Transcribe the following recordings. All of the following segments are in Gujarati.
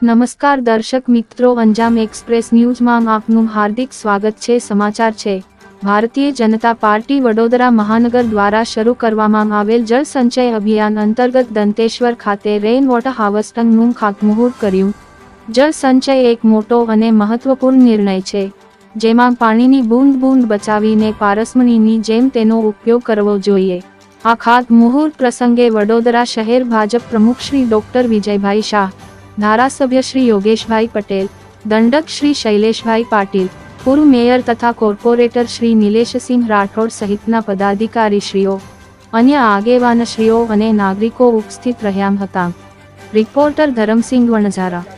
નમસ્કાર દર્શક મિત્રો, અંજામ એક્સપ્રેસ ન્યૂઝમાં આપનું હાર્દિક સ્વાગત છે. સમાચાર છે. ભારતીય જનતા પાર્ટી વડોદરા મહાનગર દ્વારા શરૂ કરવામાં આવેલ જળ સંચય અભિયાન અંતર્ગત દંતેશ્વર ખાતે રેઇન વોટર હાર્વેસ્ટિંગનું ખાતમુહૂર્ત કર્યું. જળ સંચય એક મોટો અને મહત્વપૂર્ણ નિર્ણય છે, જેમાં પાણીની બૂંદ બૂંદ બચાવીને પારસમણીની જેમ તેનો ઉપયોગ કરવો જોઈએ. આ ખાત મુહૂર્ત પ્રસંગે વડોદરા શહેર ભાજપ પ્રમુખ શ્રી ડોક્ટર વિજયભાઈ શાહ ધારાસભ્ય શ્રી યોગેશભાઈ પટેલ, દંડક શ્રી શૈલેષભાઈ પાટીલ, પૂર્વ મેયર તથા કોર્પોરેટર શ્રી નિલેશસિંહ રાઠોડ સહિતના પદાધિકારીશ્રીઓ, અન્ય આગેવાનશ્રીઓ અને નાગરિકો ઉપસ્થિત રહ્યા હતા. રિપોર્ટર ધરમસિંહ વણઝારા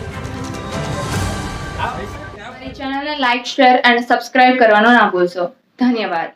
ચેનલને લાઇક શેર અને સબસ્ક્રાઇબ કરવાનો ના ભૂલશો. ધન્યવાદ.